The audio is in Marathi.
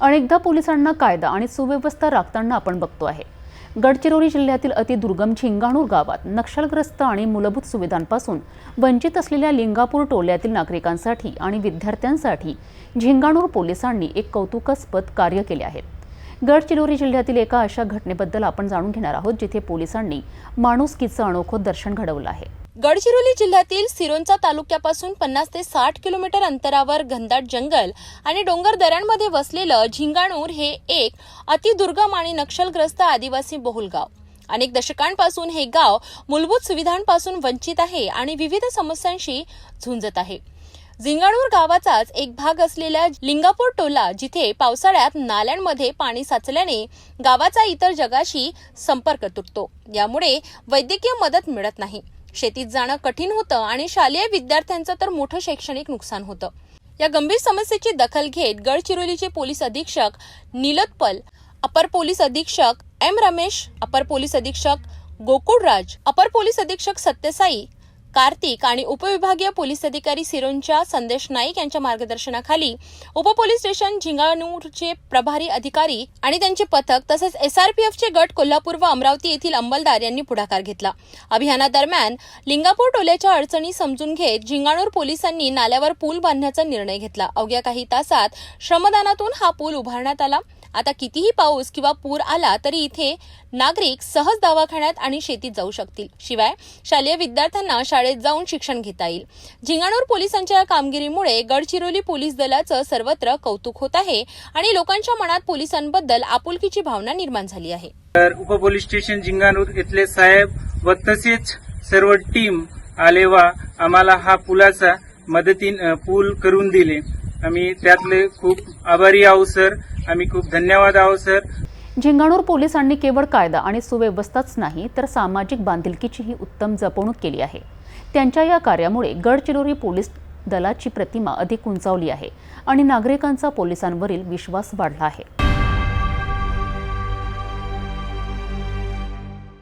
अनेकदा पोलिसांना कायदा आणि सुव्यवस्था राखताना आपण बघतो आहे. गडचिरोली जिल्ह्यातील अतिदुर्गम झिंगाणूर गावात नक्षलग्रस्त आणि मूलभूत सुविधांपासून वंचित असलेल्या लिंगापूर टोल्यातील नागरिकांसाठी आणि विद्यार्थ्यांसाठी झिंगाणूर पोलिसांनी एक कौतुकास्पद कार्य केले आहे. गडचिरोली जिल्ह्यातील एका अशा घटनेबद्दल आपण जाणून घेणार आहोत जिथे पोलिसांनी माणुसकीचं अनोखं दर्शन घडवलं आहे. गडचिरोली जिल्ह्यातील सिरोंचा तालुक्यापासून पन्नास ते साठ किलोमीटर अंतरावर घनदाट जंगल आणि डोंगर दऱ्यांमध्ये वसलेलं झिंगाणूर हे एक अतिदुर्गम आणि नक्षलग्रस्त आदिवासी बहुल गाव अनेक दशकांपासून हे गाव मूलभूत सुविधांपासून वंचित आहे आणि विविध समस्यांशी झुंजत आहे. झिंगाणूर गावाचाच एक भाग असलेल्या लिंगापूर टोला जिथे पावसाळ्यात नाल्यांमध्ये पाणी साचल्याने गावाचा इतर जगाशी संपर्क तुटतो. यामुळे वैद्यकीय मदत मिळत नाही. शेतीत जाणं कठीण होतं आणि शालेय विद्यार्थ्यांचं तर मोठं शैक्षणिक नुकसान होतं. या गंभीर समस्येची दखल घेत गडचिरोलीचे पोलीस अधीक्षक नीलोत्पल अपर पोलीस अधीक्षक एम रमेश अपर पोलीस अधीक्षक गोकुळराज अपर पोलीस अधीक्षक सत्यसाई कार्तिक आणि उपविभागीय पोलीस अधिकारी सिरोंच्या संदेश नाईक यांच्या मार्गदर्शनाखाली उपपोलीस स्टेशन झिंगाणूरचे प्रभारी अधिकारी आणि त्यांचे पथक तसेच एसआरपीएफचे गट कोल्हापूर व अमरावती येथील अंमलदार यांनी पुढाकार घेतला. अभियानादरम्यान लिंगापूर टोल्याच्या अडचणी समजून घेत झिंगाणूर पोलिसांनी नाल्यावर पूल बांधण्याचा निर्णय घेतला. अवघ्या काही तासात श्रमदानातून हा पूल उभारण्यात आला. आता कितीही पाऊस किंवा पूर आला तरी इथे नागरिक सहज दवाखान्यात आणि शेतीत जाऊ शकतील. शिवाय शालेय विद्यार्थ्यांना शाळेत जाऊन शिक्षण घेता येईल. झिंगाणूर पोलिसांच्या या कामगिरीमुळे गडचिरोली पोलीस दलाचं सर्वत्र कौतुक होत आहे आणि लोकांच्या मनात पोलिसांबद्दल आपुलकीची भावना निर्माण झाली आहे. तर उपपोलीस स्टेशन झिंगाणूर इथले साहेब व तसेच सर्व टीम आले आम्हाला हा पुलाचा मदतीन पूल करून दिले. आम्ही त्यातले खूप आभारी आहोत सर. आम्ही खूप धन्यवाद आहोत सर. झिंगाणूर पोलिसांनी केवळ कायदा आणि सुव्यवस्थाच नाही तर सामाजिक बांधिलकीचीही उत्तम जपवणूक केली आहे. त्यांच्या या कार्यामुळे गडचिरोली पोलीस दलाची प्रतिमा अधिक उंचावली आहे आणि नागरिकांचा पोलिसांवरील विश्वास वाढला आहे.